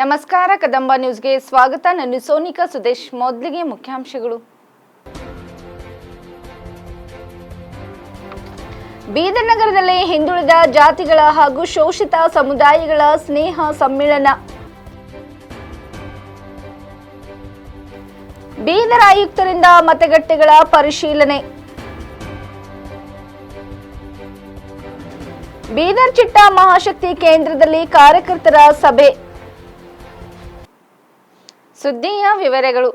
ನಮಸ್ಕಾರ, ಕದಂಬ ನ್ಯೂಸ್ಗೆ ಸ್ವಾಗತ. ನಾನು ಸೋನಿಕಾ ಸುದೇಶ್. ಮೊದಲಿಗೆ ಮುಖ್ಯಾಂಶಗಳು. ಬೀದರ್ ನಗರದಲ್ಲಿ ಹಿಂದುಳಿದ ಜಾತಿಗಳ ಹಾಗೂ ಶೋಷಿತ ಸಮುದಾಯಗಳ ಸ್ನೇಹ ಸಮ್ಮೇಳನ. ಬೀದರ್ ಆಯುಕ್ತರಿಂದ ಮತಗಟ್ಟೆಗಳ ಪರಿಶೀಲನೆ. ಬೀದರ್ ಚಿಟ್ಟ ಮಹಾಶಕ್ತಿ ಕೇಂದ್ರದಲ್ಲಿ ಕಾರ್ಯಕರ್ತರ ಸಭೆ. ಸುದ್ದಿಯ ವಿವರಗಳು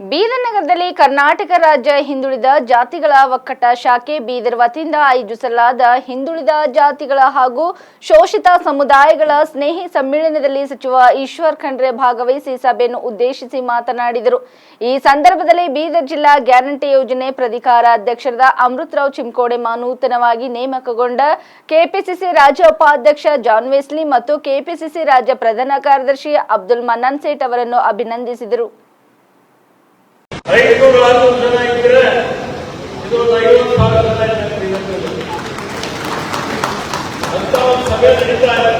ಬೀದರ್ ನಗರದಲ್ಲಿ ಕರ್ನಾಟಕ ರಾಜ್ಯ ಹಿಂದುಳಿದ ಜಾತಿಗಳ ಒಕ್ಕಟ ಶಾಖೆ ಬೀದರ್ ವತಿಯಿಂದ ಆಯೋಜಿಸಲಾದ ಹಿಂದುಳಿದ ಜಾತಿಗಳ ಹಾಗೂ ಶೋಷಿತ ಸಮುದಾಯಗಳ ಸ್ನೇಹಿ ಸಮ್ಮೇಳನದಲ್ಲಿ ಸಚಿವ ಈಶ್ವರ್ ಖಂಡ್ರೆ ಭಾಗವಹಿಸಿ ಸಭೆಯನ್ನು ಉದ್ದೇಶಿಸಿ ಮಾತನಾಡಿದರು. ಈ ಸಂದರ್ಭದಲ್ಲಿ ಬೀದರ್ ಜಿಲ್ಲಾ ಗ್ಯಾರಂಟಿ ಯೋಜನೆ ಪ್ರಾಧಿಕಾರ ಅಧ್ಯಕ್ಷರಾದ ಅಮೃತರಾವ್ ಚಿಮ್ಕೋಡೆಮ ನೂತನವಾಗಿ ನೇಮಕಗೊಂಡ ಕೆಪಿಸಿಸಿ ರಾಜ್ಯ ಉಪಾಧ್ಯಕ್ಷ ಜಾನ್ ವೆಸ್ಲಿ ಮತ್ತು ಕೆಪಿಸಿಸಿ ರಾಜ್ಯ ಪ್ರಧಾನ ಕಾರ್ಯದರ್ಶಿ ಅಬ್ದುಲ್ ಮನ್ನನ್ ಸೇಠ್ ಅವರನ್ನು ಅಭಿನಂದಿಸಿದರು. ಐದುನೂರು ಆರುನೂರು ಜನ ಇದ್ರೆ ಇದು ಒಂದು ಐವತ್ತು ಸಾವಿರ ಜನ ಅಂತ ಸಭೆ ನಡೀತಾ ಇದೆ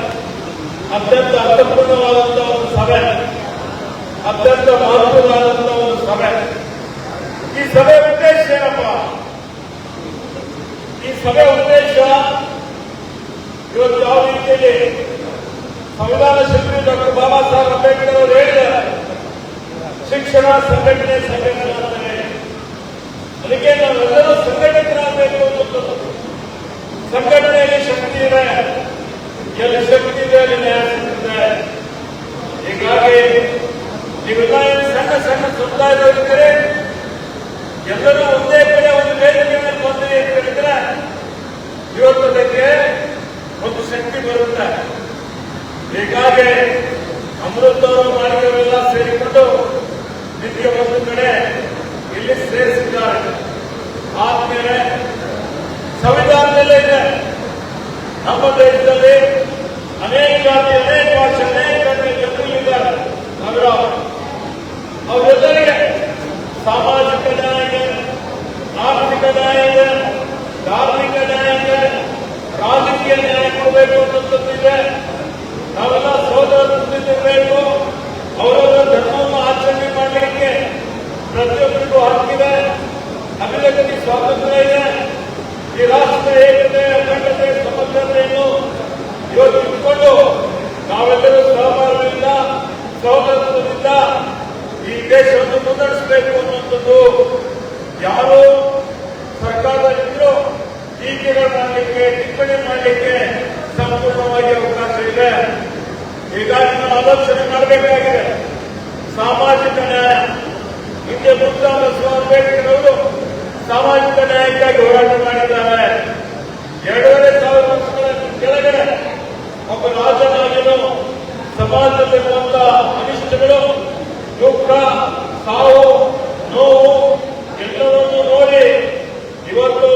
ಅತ್ಯಂತ ಅರ್ಥಪೂರ್ಣವಾದಂತ ಒಂದು ಸಭೆ ಅತ್ಯಂತ ಒಂದು ಸಭೆ ಈ ಸಭೆ ಉದ್ದೇಶ ಈ ಸಭೆ ಉದ್ದೇಶ ಇವತ್ತು ಯಾವ ರೀತಿಯಲ್ಲಿ ಸಂವಿಧಾನ ಶಿಲ್ಪಿ ಡಾಕ್ಟರ್ ಸಾಹೇಬ್ ಅಂಬೇಡ್ಕರ್ ಅವರು ಹೇಳಿದ್ದಾರೆ ಶಿಕ್ಷಣ ಸಂಘಟನೆ ಸಂಘಟನೆ ಅದಕ್ಕೆ ನಾವೆಲ್ಲರೂ ಸಂಘಟಕರಾಗಬೇಕು ಅನ್ನೋದು ಸಂಘಟನೆಯಲ್ಲಿ ಶಕ್ತಿ ಇದೆ. ಎಲ್ಲಿ ಶಕ್ತಿ ಇದೆ, ಅಲ್ಲಿ ನ್ಯಾಯ ಸಿಗ್ತದೆ ಹೀಗಾಗಿ ನೀವೆಲ್ಲ ಸಣ್ಣ ಸಣ್ಣ ಸಮುದಾಯದವರಿದ್ದರೆ ಎಲ್ಲರೂ ಒಂದೇ ಕಡೆ ಒಂದು ವೇದಿಕೆ ಮೇಲೆ ಬಂದಿರಿ ಅಂತ ಹೇಳಿದ್ರೆ ಇವತ್ತು ಅದಕ್ಕೆ ಒಂದು ಶಕ್ತಿ ಬರುತ್ತೆ ಹೀಗಾಗಿ ಅಮೃತ ಅವರು ಮಾಡಿದವರೆಲ್ಲ ಸೇರಿಕೊಂಡು ನಿಮಗೆ ಒಂದು ಕಡೆ ಇಲ್ಲಿ ಸೇರಿಸಿದ್ದಾರೆ ಆದ್ಮೇಲೆ ಸಂವಿಧಾನದಲ್ಲೇ ಇದೆ ನಮ್ಮ ದೇಶದಲ್ಲಿ ಅನೇಕ ಜಾತಿ ಅನೇಕ ಭಾಷೆ ಅನೇಕ ಜನರಿದ್ದಾರೆ ನಾವೆಲ್ಲ ಅವರೆಲ್ಲರಿಗೆ ಸಾಮಾಜಿಕ ನ್ಯಾಯ ಇದೆ ಆರ್ಥಿಕ ನ್ಯಾಯ ಇದೆ ಧಾರ್ಮಿಕ ನ್ಯಾಯ ಇದೆ ಕೊಡಬೇಕು ಅನ್ನೋಂಥದ್ದಿದೆ ನಾವೆಲ್ಲ ಸೋದರರಿರಬೇಕು ಅವರವರ ಧರ್ಮವನ್ನು ಆಚರಣೆ ಮಾಡಲಿಕ್ಕೆ ಪ್ರತಿಯೊಬ್ಬರಿಗೂ ಹಕ್ಕಿದೆ. ಅಭಿವ್ಯಕ್ತಿ ಸ್ವಾತಂತ್ರ್ಯ ಇದೆ. ಈ ರಾಷ್ಟ್ರ ಏಕತೆ ಅಖಂಡತೆ ಸಮಗ್ರತೆಯನ್ನು ಇವತ್ತು ಇಟ್ಕೊಂಡು ನಾವೆಲ್ಲರೂ ಸಹಕಾರದಿಂದ ಸಹೋದರತ್ವದಿಂದ ಈ ದೇಶವನ್ನು ಮುನ್ನಡೆಸಬೇಕು ಅನ್ನುವಂಥದ್ದು ಯಾರು ಸರ್ಕಾರದಲ್ಲಿದ್ದರೂ ಟೀಕೆಗಳು ಮಾಡಲಿಕ್ಕೆ, ಟಿಪ್ಪಣಿ ಮಾಡಲಿಕ್ಕೆ ಸಂಪೂರ್ಣವಾಗಿ ಅವಕಾಶ ಇದೆ. ಹೀಗಾಗಿ ನಾವು ಆಲೋಚನೆ ಮಾಡಬೇಕಾಗಿದೆ. ಸಾಮಾಜಿಕ ನ್ಯಾಯ, ಹಿಂದೆ ಮುಂತಾದ ಸ್ವಾಮಿ ಅವರು ಸಾಮಾಜಿಕ ನ್ಯಾಯಕ್ಕಾಗಿ ಹೋರಾಟ ಮಾಡಿದ್ದಾರೆ. ಎರಡೂವರೆ ಸಾವಿರ ವರ್ಷಗಳ ಕೆಳಗಡೆ ಒಬ್ಬ ರಾಜನಾಗಿರೋ ಸಮಾಜದಲ್ಲಿರುವಂತಹ ಅನಿಷ್ಟಗಳು, ದುಃಖ, ಸಾವು, ನೋವು ಎಲ್ಲವನ್ನೂ ನೋಡಿ ಇವತ್ತು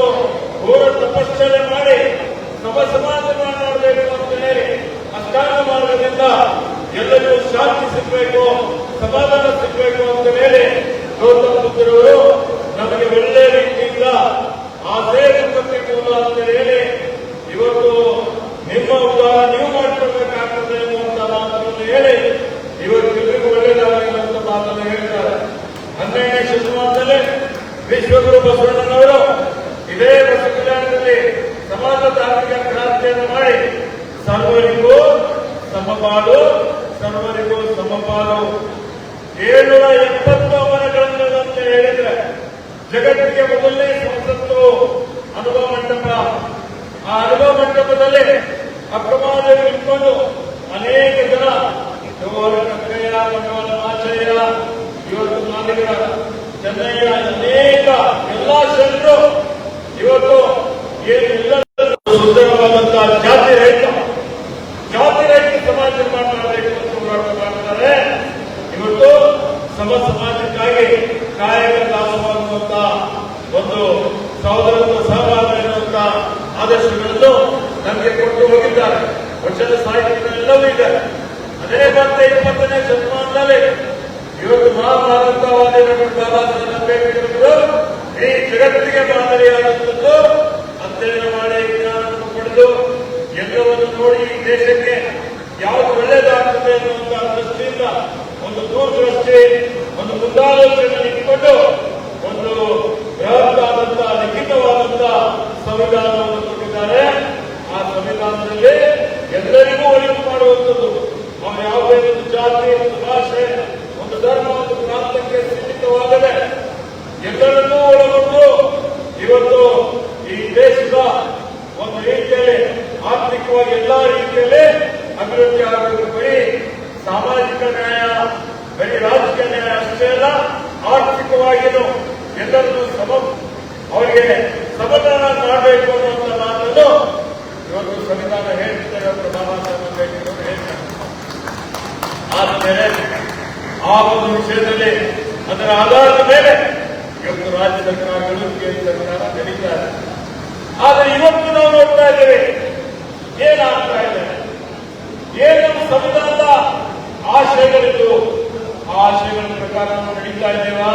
ಘೋರ ತಪಶ್ಚರ್ಯ ಮಾಡಿ ನಮ್ಮ ಸಮಾಜ ಮಾಡಬೇಕು ಅಂತ ಹೇಳಿ ಅಷ್ಟಾಂಗ ಮಾರ್ಗದಿಂದ ಎಲ್ಲರಿಗೂ ಶಾಂತಿ ಸಿಗಬೇಕು, ಸಮಾಧಾನ ಸಿಗಬೇಕು ಅಂತ ಹೇಳಿ ಗೌತಮ ಬುದ್ಧರವರು ನಮಗೆ ಒಳ್ಳೆ ರೀತಿಯಿಂದ ಆ ಸೇವೆ ಮೂಲ ಅಂತ ಹೇಳಿ ಇವತ್ತು ನಿಮ್ಮ ಉದಾಹರಣೆ ನೀವು ಮಾಡಿಕೊಳ್ಬೇಕಾಗ್ತದೆ ಅಂತ ಮಾತನ್ನು ಹೇಳಿ ಎಲ್ಲರಿಗೂ ಒಳ್ಳೆಯದಾಗಲಿ ಅಂತ ಮಾತನ್ನು ಹೇಳ್ತಾರೆ. ಹನ್ನೆರಡನೇ ಶತಮಾನದಲ್ಲಿ ವಿಶ್ವಗುರು ಬಸವಣ್ಣನವರು ಇದೇ ಬಸವ ಕಲ್ಯಾಣದಲ್ಲಿ ಸಮಾಜ ಧಾರ್ಮಿಕ ಕ್ರಾಂತಿಯನ್ನು ಮಾಡಿ ಸರ್ವರಿಗೂ ಸಮಪಾಲು ಸರ್ವರಿಗೂ ಸಮಪಾಲು ಏಳ್ನೂರ ಎಪ್ಪತ್ತು ಅವನಗಳನ್ನು ಅಂತ ಹೇಳಿದ್ರೆ ಜಗತ್ತಿಗೆ ಮೊದಲನೇ ಸಂಸತ್ತು ಅನುಭವ ಮಂಟಪ ಆ ಅನುಭವ ಮಂಟಪದಲ್ಲಿ ಅಕ್ರಮದಲ್ಲಿ ಇಟ್ಕೊಂಡು ಅನೇಕ ಜನ ಜವಾಹರ ಕಕ್ಕಯ್ಯ ಭಗವಾನ್ ಆಚಾರ್ಯ ಇವತ್ತು ನಾಲಿಗರ ಚೆನ್ನಯ್ಯ ಅನೇಕ ಎಲ್ಲಾ ಜನರು ಇವತ್ತು ಏನಿಲ್ಲ ಸುಂದರವಾದಂತಹ ಜಾತಿ ರೈತ ಜಾತಿ ರಹಿತ ಸಮಾಜ ನಿರ್ಮಾಣ ಮಾಡಬೇಕು ಅಂತ ಹೋರಾಟ ಮಾಡ್ತಾರೆ. ಇವತ್ತು ಸಮ ಸಮಾಜಕ್ಕಾಗಿ ಕಾಯಕ ದಾಸವಾಗುವಂತ ಒಂದು ಸಹೋದರತ್ವ ಸಹಭಾಗ ಎನ್ನುವಂತ ಆದರ್ಶಗಳನ್ನು ನಮಗೆ ಕೊಟ್ಟು ಹೋಗಿದ್ದಾರೆ. ವರ್ಷದ ಸಾಹಿತ್ಯಗಳೆಲ್ಲವೂ ಇದೆ. ಮತ್ತೆ ಇಪ್ಪತ್ತನೇ ಶತಮಾನದಲ್ಲಿ ಇವತ್ತು ಮಹಾಭಾರತವಾದಿ ಬಾಬಾ ಸಾಹೇಬ್ ಅಂಬೇಡ್ಕರ್ ಈ ಜಗತ್ತಿಗೆ ಮಾದರಿಯಾದಂಥದ್ದು ಅಧ್ಯಯನ ಮಾಡಿ ಜ್ಞಾನವನ್ನು ಪಡೆದು ಎಲ್ಲವನ್ನು ನೋಡಿ ಈ ದೇಶಕ್ಕೆ ಯಾವುದು ಒಳ್ಳೇದಾಗ್ತದೆ ಅನ್ನುವಂತಹ ದೃಷ್ಟಿಯಿಂದ ಒಂದು ದೂರದೃಷ್ಟಿ, ಒಂದು ಮುಂದಾಲೋಚನೆ ಇಟ್ಕೊಂಡು ಒಂದು ಬೃಹತ್ತಾದಂತಹ ಲಿಖಿತವಾದಂತಹ ಸಂವಿಧಾನವನ್ನು ಕೊಟ್ಟಿದ್ದಾರೆ. ಆ ಸಂವಿಧಾನದಲ್ಲಿ ಎಲ್ಲರಿಗೂ ಒಳಿತು ಮಾಡುವಂಥದ್ದು. ಅವ್ರು ಯಾವುದೇ ಒಂದು ಜಾತಿ, ಒಂದು ಭಾಷೆ, ಒಂದು ಧರ್ಮ, ಒಂದು ಪ್ರಾಂತಕ್ಕೆ ಸೀಮಿತವಾಗದೆ ಎಲ್ಲರನ್ನೂ ಒಳಗೊಂಡು ಇವತ್ತು ಈ ದೇಶದ ಒಂದು ರೀತಿಯಲ್ಲಿ ಆರ್ಥಿಕವಾಗಿ ಎಲ್ಲಾ ರೀತಿಯಲ್ಲಿ ಅಭಿವೃದ್ಧಿ ಆಗಬೇಕು ಬರೀ ಸಾಮಾಜಿಕ ನ್ಯಾಯ, ಬರೀ ರಾಜಕೀಯ ನ್ಯಾಯ ಅಷ್ಟೇ ಅಲ್ಲ, ಆರ್ಥಿಕವಾಗಿಯೂ ಎಲ್ಲರನ್ನೂ ಸಮ, ಅವರಿಗೆ ಸಮಾಧಾನ ಮಾಡಬೇಕು ಅನ್ನುವಂಥ ಮಾತನ್ನು ಇವತ್ತು ಸಂವಿಧಾನ ಹೇಳ್ತಿದ್ದಾರೆ ಅವರು ಹೇಳ್ತಾರೆ. ಆದ್ಮೇಲೆ ಆ ಒಂದು ವಿಷಯದಲ್ಲಿ ಅದರ ಆಧಾರದ ಮೇಲೆ ಇದೆ ಆದ್ರೆ ಇವತ್ತು ನಾವು ನೋಡ್ತಾ ಇದ್ದೇವೆ, ಏನಾಗ್ತಾ ಇದೆ? ಏನು ಸಂವಿಧಾನದ ಆಶಯಗಳಿದ್ದು? ಆ ಆಶಯಗಳ ಪ್ರಕಾರ ನಾವು ನಡೀತಾ ಇದ್ದೇವಾ?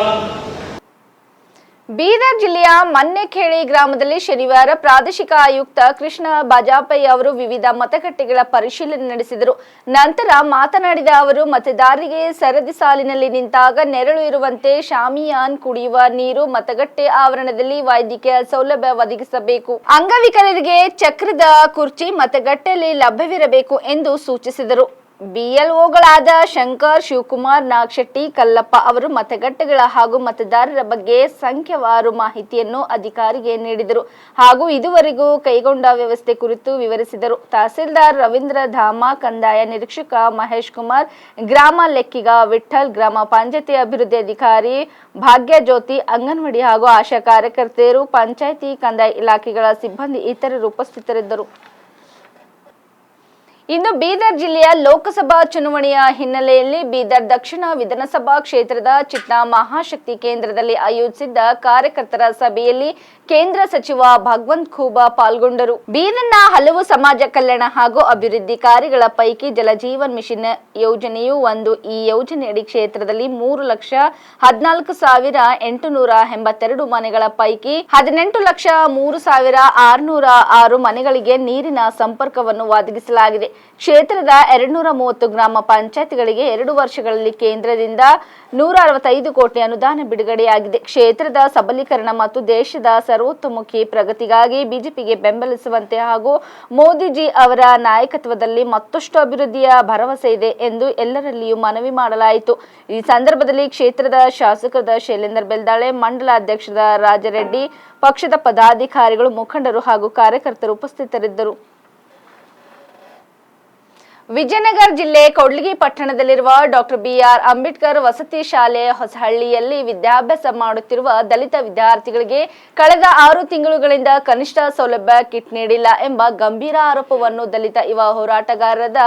ಬೀದರ್ ಜಿಲ್ಲೆಯ ಮನ್ನೆಖೇಳಿ ಗ್ರಾಮದಲ್ಲಿ ಶನಿವಾರ ಪ್ರಾದೇಶಿಕ ಆಯುಕ್ತ ಕೃಷ್ಣ ಬಾಜಾಪಯ್ಯ ಅವರು ವಿವಿಧ ಮತಗಟ್ಟೆಗಳ ಪರಿಶೀಲನೆ ನಡೆಸಿದರು. ನಂತರ ಮಾತನಾಡಿದ ಅವರು, ಮತದಾರರಿಗೆ ಸರದಿ ಸಾಲಿನಲ್ಲಿ ನಿಂತಾಗ ನೆರಳು ಇರುವಂತೆ ಶಾಮಿಯಾನ್ ಕುಡಿಯುವ ನೀರು, ಮತಗಟ್ಟೆ ಆವರಣದಲ್ಲಿ ವೈದ್ಯಕೀಯ ಸೌಲಭ್ಯ ಒದಗಿಸಬೇಕು. ಅಂಗವಿಕಲರಿಗೆ ಚಕ್ರದ ಕುರ್ಚಿ, ಮತಗಟ್ಟೆಯಲ್ಲಿ ಲಭ್ಯವಿರಬೇಕು ಎಂದು ಸೂಚಿಸಿದರು. ಬಿಎಲ್ಒಗಳಾದ ಶಂಕರ್, ಶಿವಕುಮಾರ್, ನಾಗಶೆಟ್ಟಿ, ಕಲ್ಲಪ್ಪ ಅವರು ಮತಗಟ್ಟೆಗಳ ಹಾಗೂ ಮತದಾರರ ಬಗ್ಗೆ ಸಂಖ್ಯವಾರು ಮಾಹಿತಿಯನ್ನು ಅಧಿಕಾರಿಗೆ ನೀಡಿದರು. ಹಾಗೂ ಇದುವರೆಗೂ ಕೈಗೊಂಡ ವ್ಯವಸ್ಥೆ ಕುರಿತು ವಿವರಿಸಿದರು. ತಹಸೀಲ್ದಾರ್ ರವೀಂದ್ರ ಧಾಮ, ಕಂದಾಯ ನಿರೀಕ್ಷಕ ಮಹೇಶ್ ಕುಮಾರ್, ಗ್ರಾಮ ಲೆಕ್ಕಿಗ ವಿಠಲ್ ಗ್ರಾಮ ಪಂಚಾಯತಿ ಅಭಿವೃದ್ಧಿ ಅಧಿಕಾರಿ ಭಾಗ್ಯ ಜ್ಯೋತಿ, ಅಂಗನವಾಡಿ ಹಾಗೂ ಆಶಾ ಕಾರ್ಯಕರ್ತೆಯರು, ಪಂಚಾಯತಿ ಕಂದಾಯ ಇಲಾಖೆಗಳ ಸಿಬ್ಬಂದಿ ಇತರರು ಉಪಸ್ಥಿತರಿದ್ದರು. ಇನ್ನು ಬೀದರ್ ಜಿಲ್ಲೆಯ ಲೋಕಸಭಾ ಚುನಾವಣೆಯ ಹಿನ್ನೆಲೆಯಲ್ಲಿ ಬೀದರ್ ದಕ್ಷಿಣ ವಿಧಾನಸಭಾ ಕ್ಷೇತ್ರದ ಚಿಟ್ನಾ ಮಹಾಶಕ್ತಿ ಕೇಂದ್ರದಲ್ಲಿ ಆಯೋಜಿಸಿದ್ದ ಕಾರ್ಯಕರ್ತರ ಸಭೆಯಲ್ಲಿ ಕೇಂದ್ರ ಸಚಿವ ಭಗವಂತ್ ಖೂಬಾ ಪಾಲ್ಗೊಂಡರು. ಬೀದರ್ನ ಹಲವು ಸಮಾಜ ಕಲ್ಯಾಣ ಹಾಗೂ ಅಭಿವೃದ್ಧಿ ಕಾರ್ಯಗಳ ಪೈಕಿ ಜಲಜೀವನ್ ಮಿಷನ್ ಯೋಜನೆಯು ಒಂದು. ಈ ಯೋಜನೆಯಡಿ ಕ್ಷೇತ್ರದಲ್ಲಿ ಮೂರು ಲಕ್ಷ ಹದಿನಾಲ್ಕು ಸಾವಿರ ಎಂಟುನೂರ ಎಂಬತ್ತೆರಡು ಮನೆಗಳ ಪೈಕಿ ಹದಿನೆಂಟು ಲಕ್ಷ ಮೂರು ಸಾವಿರ ಆರುನೂರ ಆರು ಮನೆಗಳಿಗೆ ನೀರಿನ ಸಂಪರ್ಕವನ್ನು ಒದಗಿಸಲಾಗಿದೆ. ಕ್ಷೇತ್ರದ ಎರಡ್ನೂರ ಮೂವತ್ತು ಗ್ರಾಮ ಪಂಚಾಯತ್ಗಳಿಗೆ ಎರಡು ವರ್ಷಗಳಲ್ಲಿ ಕೇಂದ್ರದಿಂದ ನೂರ ಅರವತ್ತೈದು ಕೋಟಿ ಅನುದಾನ ಬಿಡುಗಡೆಯಾಗಿದೆ. ಕ್ಷೇತ್ರದ ಸಬಲೀಕರಣ ಮತ್ತು ದೇಶದ ಸರ್ವೋತ್ತಮುಖಿ ಪ್ರಗತಿಗಾಗಿ ಬಿಜೆಪಿಗೆ ಬೆಂಬಲಿಸುವಂತೆ ಹಾಗೂ ಮೋದಿಜಿ ಅವರ ನಾಯಕತ್ವದಲ್ಲಿ ಮತ್ತಷ್ಟು ಅಭಿವೃದ್ಧಿಯ ಭರವಸೆ ಇದೆ ಎಂದು ಎಲ್ಲರಲ್ಲಿಯೂ ಮನವಿ ಮಾಡಲಾಯಿತು. ಈ ಸಂದರ್ಭದಲ್ಲಿ ಕ್ಷೇತ್ರದ ಶಾಸಕರಾದ ಶೈಲೇಂದ್ರ ಬೆಲ್ದಾಳೆ, ಮಂಡಲ ಅಧ್ಯಕ್ಷರ ರಾಜರೆಡ್ಡಿ, ಪಕ್ಷದ ಪದಾಧಿಕಾರಿಗಳು, ಮುಖಂಡರು ಹಾಗೂ ಕಾರ್ಯಕರ್ತರು ಉಪಸ್ಥಿತರಿದ್ದರು. ವಿಜಯನಗರ ಜಿಲ್ಲೆ ಕೊಡ್ಲಿಗಿ ಪಟ್ಟಣದಲ್ಲಿರುವ ಡಾಕ್ಟರ್ ಬಿಆರ್ ಅಂಬೇಡ್ಕರ್ ವಸತಿ ಶಾಲೆ ಹೊಸಹಳ್ಳಿಯಲ್ಲಿ ವಿದ್ಯಾಭ್ಯಾಸ ಮಾಡುತ್ತಿರುವ ದಲಿತ ವಿದ್ಯಾರ್ಥಿಗಳಿಗೆ ಕಳೆದ ಆರು ತಿಂಗಳುಗಳಿಂದ ಕನಿಷ್ಠ ಸೌಲಭ್ಯ ಕಿಟ್ ನೀಡಿಲ್ಲ ಎಂಬ ಗಂಭೀರ ಆರೋಪವನ್ನು ದಲಿತ ಯುವ ಹೋರಾಟಗಾರರಾದ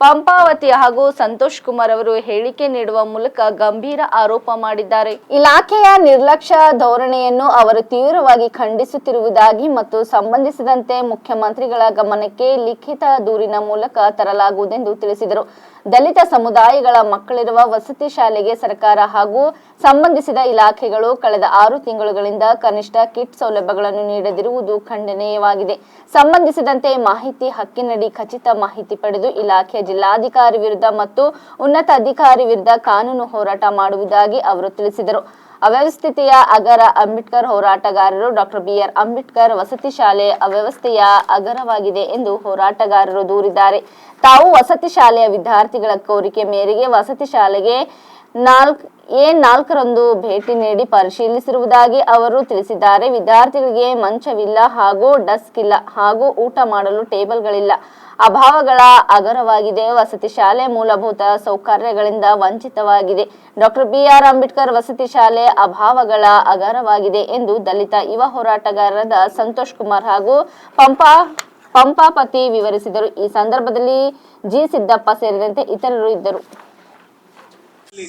ಪಂಪಾವತಿ ಹಾಗೂ ಸಂತೋಷ್ ಕುಮಾರ್ ಅವರು ಹೇಳಿಕೆ ನೀಡುವ ಮೂಲಕ ಗಂಭೀರ ಆರೋಪ ಮಾಡಿದ್ದಾರೆ. ಇಲಾಖೆಯ ನಿರ್ಲಕ್ಷ್ಯ ಧೋರಣೆಯನ್ನು ಅವರು ತೀವ್ರವಾಗಿ ಖಂಡಿಸುತ್ತಿರುವುದಾಗಿ ಮತ್ತು ಸಂಬಂಧಿಸಿದಂತೆ ಮುಖ್ಯಮಂತ್ರಿಗಳ ಗಮನಕ್ಕೆ ಲಿಖಿತ ದೂರಿನ ಮೂಲಕ ತರಲಾಗುವುದೆಂದು ತಿಳಿಸಿದರು. ದಲಿತ ಸಮುದಾಯಗಳ ಮಕ್ಕಳಿರುವ ವಸತಿ ಶಾಲೆಗೆ ಸರ್ಕಾರ ಹಾಗೂ ಸಂಬಂಧಿಸಿದ ಇಲಾಖೆಗಳು ಕಳೆದ ಆರು ತಿಂಗಳುಗಳಿಂದ ಕನಿಷ್ಠ ಕಿಟ್ ಸೌಲಭ್ಯಗಳನ್ನು ನೀಡದಿರುವುದು ಖಂಡನೀಯವಾಗಿದೆ. ಸಂಬಂಧಿಸಿದಂತೆ ಮಾಹಿತಿ ಹಕ್ಕಿನಡಿ ಖಚಿತ ಮಾಹಿತಿ ಪಡೆದು ಇಲಾಖೆಯ ಜಿಲ್ಲಾಧಿಕಾರಿ ವಿರುದ್ಧ ಮತ್ತು ಉನ್ನತ ಅಧಿಕಾರಿ ವಿರುದ್ಧ ಕಾನೂನು ಹೋರಾಟ ಮಾಡುವುದಾಗಿ ಅವರು ತಿಳಿಸಿದರು. ಅವ್ಯವಸ್ಥಿತೆಯ ಅಗರ ಅಂಬೇಡ್ಕರ್ ಹೋರಾಟಗಾರರು ಡಾಕ್ಟರ್ ಬಿಆರ್ ಅಂಬೇಡ್ಕರ್ ವಸತಿ ಶಾಲೆ ಅವ್ಯವಸ್ಥೆಯ ಅಗರವಾಗಿದೆ ಎಂದು ಹೋರಾಟಗಾರರು ದೂರಿದ್ದಾರೆ. ತಾವು ವಸತಿ ಶಾಲೆಯ ವಿದ್ಯಾರ್ಥಿಗಳ ಕೋರಿಕೆ ಮೇರೆಗೆ ವಸತಿ ಶಾಲೆಗೆ ನಾಲ್ಕ್, ಎ ನಾಲ್ಕರಂದು ಭೇಟಿ ನೀಡಿ ಪರಿಶೀಲಿಸಿರುವುದಾಗಿ ಅವರು ತಿಳಿಸಿದ್ದಾರೆ. ವಿದ್ಯಾರ್ಥಿಗಳಿಗೆ ಮಂಚವಿಲ್ಲ ಹಾಗೂ ಡಸ್ಕ್ ಇಲ್ಲ ಹಾಗೂ ಊಟ ಮಾಡಲು ಟೇಬಲ್ಗಳಿಲ್ಲ. ಅಭಾವಗಳ ಅಗರವಾಗಿದೆ ವಸತಿ ಶಾಲೆ ಮೂಲಭೂತ ಸೌಕರ್ಯಗಳಿಂದ ವಂಚಿತವಾಗಿದೆ. ಡಾಕ್ಟರ್ ಬಿಆರ್ ಅಂಬೇಡ್ಕರ್ ವಸತಿ ಶಾಲೆ ಅಭಾವಗಳ ಅಗರವಾಗಿದೆ ಎಂದು ದಲಿತ ಯುವ ಹೋರಾಟಗಾರರಾದ ಸಂತೋಷ್ ಕುಮಾರ್ ಹಾಗೂ ಪಂಪಾ ಪಂಪಾಪತಿ ವಿವರಿಸಿದರು. ಈ ಸಂದರ್ಭದಲ್ಲಿ ಜಿ ಸಿದ್ದಪ್ಪ ಸೇರಿದಂತೆ ಇತರರು ಇದ್ದರು.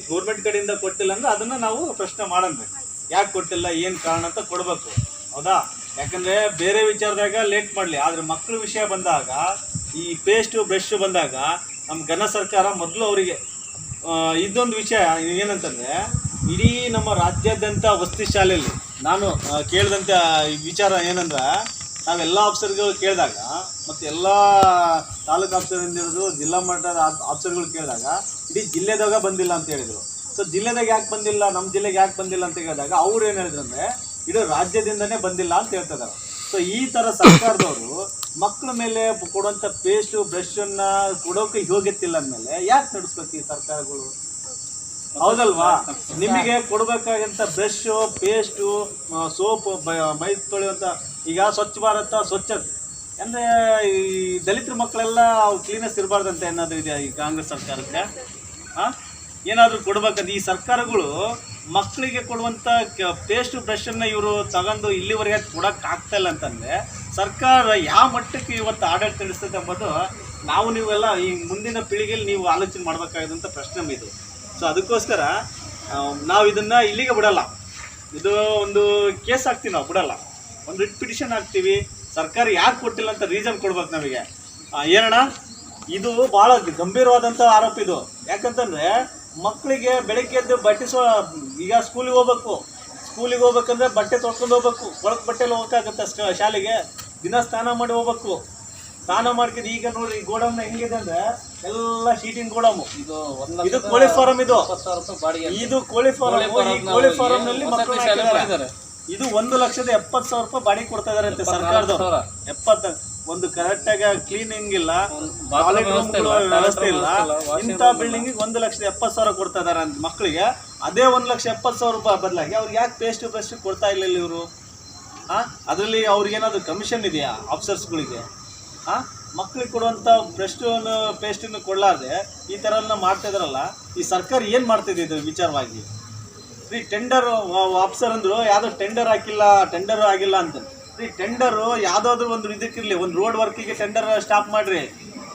ಗೌರ್ಮೆಂಟ್ ಕಡೆಯಿಂದ ಕೊಟ್ಟಿಲ್ಲ ಅಂದ್ರೆ ಅದನ್ನ ನಾವು ಪ್ರಶ್ನೆ ಮಾಡನ್ಬೇಕು ಯಾಕೆ ಕೊಟ್ಟಿಲ್ಲ, ಏನ್ ಕಾರಣ ಅಂತ ಕೊಡ್ಬೇಕು. ಹೌದಾ? ಯಾಕಂದ್ರೆ ಬೇರೆ ವಿಚಾರದಾಗ ಲೇಟ್ ಮಾಡ್ಲಿ. ಆದ್ರೆ ಮಕ್ಕಳ ವಿಷಯ ಬಂದಾಗ ಈ ಪೇಸ್ಟು ಬ್ರಷ್ ಬಂದಾಗ ನಮ್ಮ ಘನ ಸರ್ಕಾರ ಮೊದಲು ಅವರಿಗೆ ಇದೊಂದು ವಿಷಯ, ಏನಂತಂದರೆ ಇಡೀ ನಮ್ಮ ರಾಜ್ಯಾದ್ಯಂತ ವಸತಿ ಶಾಲೆಯಲ್ಲಿ ನಾನು ಕೇಳಿದಂಥ ವಿಚಾರ ಏನಂದ್ರೆ, ನಾವೆಲ್ಲ ಆಫೀಸರ್ಗಳು ಕೇಳಿದಾಗ ಮತ್ತು ಎಲ್ಲ ತಾಲೂಕು ಆಫೀಸರಿಂದ ಹಿಡಿದು ಜಿಲ್ಲಾ ಮಟ್ಟದ ಆಫೀಸರ್ಗಳು ಕೇಳಿದಾಗ ಇಡೀ ಜಿಲ್ಲೆದಾಗ ಬಂದಿಲ್ಲ ಅಂತ ಹೇಳಿದರು. ಸೊ ಜಿಲ್ಲೆದಾಗ ಯಾಕೆ ಬಂದಿಲ್ಲ ನಮ್ಮ ಜಿಲ್ಲೆಗೆ ಯಾಕೆ ಬಂದಿಲ್ಲ ಅಂತ ಕೇಳಿದಾಗ ಅವ್ರು ಏನು ಹೇಳಿದ್ರು ಅಂದರೆ ಇಡೀ ರಾಜ್ಯದಿಂದನೇ ಬಂದಿಲ್ಲ ಅಂತ ಹೇಳ್ತಿದ್ದಾರೆ ಸೊ ಈ ಥರ ಸರ್ಕಾರದವರು ಮಕ್ಕಳ ಮೇಲೆ ಕೊಡುವಂಥ ಪೇಸ್ಟು ಬ್ರಷನ್ನು ಕೊಡೋಕೆ ಯೋಗ್ಯತಿಲ್ಲ ಅಂದಮೇಲೆ ಯಾಕೆ ನಡೆಸ್ಬೇಕು ಈ ಸರ್ಕಾರಗಳು? ಹೌದಲ್ವಾ? ನಿಮಗೆ ಕೊಡ್ಬೇಕಾಗಂತ ಬ್ರಷ್ ಪೇಸ್ಟು ಸೋಪ್ ಮೈ ತೊಳೆಯುವಂತ ಈಗ ಸ್ವಚ್ಛ ಭಾರತ ಸ್ವಚ್ಛ ಅಂದ್ರೆ ಈ ದಲಿತರ ಮಕ್ಕಳೆಲ್ಲ ಕ್ಲೀನೆಸ್ ಇರಬಾರ್ದಂತ ಏನಾದ್ರು ಇದೆಯಾ ಈ ಕಾಂಗ್ರೆಸ್ ಸರ್ಕಾರಕ್ಕೆ? ಆ? ಏನಾದರೂ ಕೊಡ್ಬೇಕಂತ ಈ ಸರ್ಕಾರಗಳು ಮಕ್ಕಳಿಗೆ ಕೊಡುವಂಥ ಪೇಸ್ಟ್ ಬ್ರಷನ್ನು ಇವರು ತಗೊಂಡು ಇಲ್ಲಿವರೆಗೆ ಕೊಡಕ್ಕೆ ಆಗ್ತಾ ಇಲ್ಲ ಅಂತಂದ್ರೆ ಸರ್ಕಾರ ಯಾವ ಮಟ್ಟಕ್ಕೆ ಇವತ್ತು ಆಡಳಿತ ನಡೆಸ್ತದೆ ಎಂಬುದು ನಾವು ನೀವೆಲ್ಲ ಈ ಮುಂದಿನ ಪೀಳಿಗೆಯಲ್ಲಿ ನೀವು ಆಲೋಚನೆ ಮಾಡಬೇಕಾಗಿದ್ದಂಥ ಪ್ರಶ್ನೆ ಇದು. ಸೊ ಅದಕ್ಕೋಸ್ಕರ ನಾವು ಇದನ್ನು ಇಲ್ಲಿಗೆ ಬಿಡಲ್ಲ. ಇದು ಒಂದು ಕೇಸ್ ಹಾಕ್ತೀವಿ ನಾವು, ಬಿಡಲ್ಲ. ಒಂದು ರಿಟ್ ಪಿಟಿಷನ್ ಹಾಕ್ತೀವಿ. ಸರ್ಕಾರ ಯಾಕೆ ಕೊಟ್ಟಿಲ್ಲ ಅಂತ ರೀಸನ್ ಕೊಡ್ಬೇಕು ನಮಗೆ. ಏನಣ್ಣ? ಇದು ಭಾಳ ಗಂಭೀರವಾದಂಥ ಆರೋಪ ಇದು. ಯಾಕಂತಂದರೆ, ಮಕ್ಕಳಿಗೆ ಬೆಳಗ್ಗೆ ಎದ್ದು ಬಟ್ಟೆ ಸೋ, ಈಗ ಸ್ಕೂಲಿಗೆ ಹೋಗ್ಬೇಕು. ಸ್ಕೂಲಿಗೆ ಹೋಗ್ಬೇಕಂದ್ರೆ ಬಟ್ಟೆ ತೊಳ್ಕೊಂಡು ಹೋಗ್ಬೇಕು. ಒಳಗೆ ಬಟ್ಟೆಲಿ ಹೋಗೋಕ್ಕಾಗುತ್ತೆ ಶಾಲೆಗೆ? ದಿನ ಸ್ನಾನ ಮಾಡಿ ಹೋಗ್ಬೇಕು. ಸ್ನಾನ ಮಾಡ್ಕೊಂಡು ಈಗ ನೋಡಿ ಗೋಡೌನ್ ಹೆಂಗಿದೆ ಅಂದ್ರೆ ಎಲ್ಲ ಶೀಟಿನ ಗೋಡಮು. ಇದು ಇದು ಕೋಳಿ ಫಾರಂ ಇದು. ಬಾಡಿಗೆ ಇದು ಕೋಳಿ ಫಾರಂ. ಈ ಕೋಳಿ ಫಾರಂ ನಲ್ಲಿ ಮಕ್ಕಳು ಹಾಕಿದ್ದಾರೆ. ಇದು ಒಂದು ಲಕ್ಷದ ಎಪ್ಪತ್ತು ಸಾವಿರ ರೂಪಾಯಿ ಬಾಡಿಗೆ ಕೊಡ್ತಾ ಇದಾರೆ ಅಂತೆ ಸರ್ಕಾರದವ್ರು. ಎಪ್ಪತ್ತ ಒಂದು ಕರೆಕ್ಟ್ ಆಗಿ ಕ್ಲೀನಿಂಗ್ ಇಲ್ಲ. ಟಾಯ್ಲೆಟ್ ವ್ಯವಸ್ಥೆ ಇಲ್ಲ, ಇಂಥ ಬಿಲ್ಡಿಂಗ್ ಒಂದು ಲಕ್ಷದ ಎಪ್ಪತ್ತು ಸಾವಿರ ಕೊಡ್ತಾ ಇದಾರೆ ಅಂತ ಮಕ್ಕಳಿಗೆ. ಅದೇ ಒಂದು ಲಕ್ಷ ಎಪ್ಪತ್ತು ಸಾವಿರ ರೂಪಾಯಿ ಬದಲಾಗಿ ಅವ್ರಿಗೆ ಯಾಕೆ ಪೇಸ್ಟ್ ಪೇಸ್ಟ್ ಕೊಡ್ತಾ ಇಲ್ಲ ಇವರು? ಆ? ಅದರಲ್ಲಿ ಅವ್ರಿಗೇನಾದರೂ ಕಮಿಷನ್ ಇದೆಯಾ? ಆಫೀಸರ್ಸ್ಗಳಿಗೆ ಹಾಂ ಮಕ್ಕಳಿಗೆ ಕೊಡುವಂಥ ಬ್ರೆಸ್ಟನ್ನು ಪೇಸ್ಟನ್ನು ಕೊಡಲಾರ್ದೆ ಈ ಥರ ಎಲ್ಲ ಮಾಡ್ತಾ ಇದ್ರಲ್ಲ, ಈ ಸರ್ಕಾರ ಏನು ಮಾಡ್ತಿದೆ ಇದು ವಿಚಾರವಾಗಿ? ರೀ ಟೆಂಡರ್ ಆಫೀಸರ್ ಅಂದರು ಯಾವುದೋ ಟೆಂಡರ್ ಹಾಕಿಲ್ಲ ಟೆಂಡರ್ ಆಗಿಲ್ಲ ಅಂತ. ರೀ ಟೆಂಡರು ಯಾವುದಾದ್ರೂ ಒಂದು ಇದಕ್ಕಿರಲಿ ಒಂದು ರೋಡ್ ವರ್ಕಿಗೆ ಟೆಂಡರ್ ಸ್ಟಾಪ್ ಮಾಡಿರಿ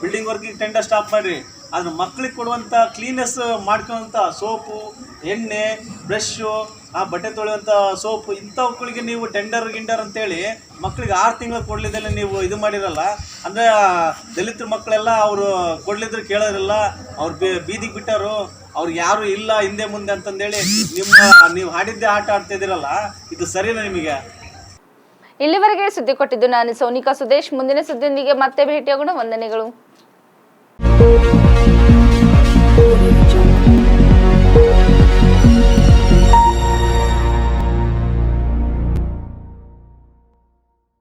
ಬಿಲ್ಡಿಂಗ್ ವರ್ಕಿಗೆ ಟೆಂಡರ್ ಸ್ಟಾಪ್ ಮಾಡಿರಿ ಅದನ್ನು ಮಕ್ಕಳಿಗೆ ಕೊಡುವಂಥ ಕ್ಲೀನೆಸ್ ಮಾಡ್ಕೊಳ್ಳುವಂಥ ಸೋಪು, ಎಣ್ಣೆ ಬ್ರಷು ಆ ಬಟ್ಟೆ ತೊಳೆಯುವಂಥ ಸೋಪು ಇಂಥವುಗಳಿಗೆ ನೀವು ಟೆಂಡರ್ ಗಿಂಡರ್ ಅಂತೇಳಿ ಮಕ್ಕಳಿಗೆ ಆರು ತಿಂಗಳು ಕೊಡ್ಲಿದ್ದಲ್ಲ ನೀವು ಇದು ಮಾಡಿರಲ್ಲ. ಅಂದರೆ ದಲಿತರ ಮಕ್ಕಳೆಲ್ಲ ಅವರು ಕೊಡ್ಲಿದ್ರು ಕೇಳೋರಿಲ್ಲ, ಅವ್ರು ಬೀದಿಗೆ ಬಿಟ್ಟರು ಅವ್ರಿಗೆ ಯಾರು ಇಲ್ಲ ಹಿಂದೆ ಮುಂದೆ ಅಂತಂದೇಳಿ ನಿಮ್ಮ ನೀವು ಹಾಡಿದ್ದೇ ಆಟ ಆಡ್ತಾ ಇದ್ದೀರಲ್ಲ ಇದು ಸರಿನಾ ನಿಮಗೆ? ಇಲ್ಲಿವರೆಗೆ ಸುದ್ದಿ ಕೊಟ್ಟಿದ್ದು ನಾನು ಸೋನಿಕಾ ಸುದೇಶ್. ಮುಂದಿನ ಸುದ್ದಿಯೊಂದಿಗೆ ಮತ್ತೆ ಭೇಟಿಯಾಗೋಣ. ವಂದನೆಗಳು.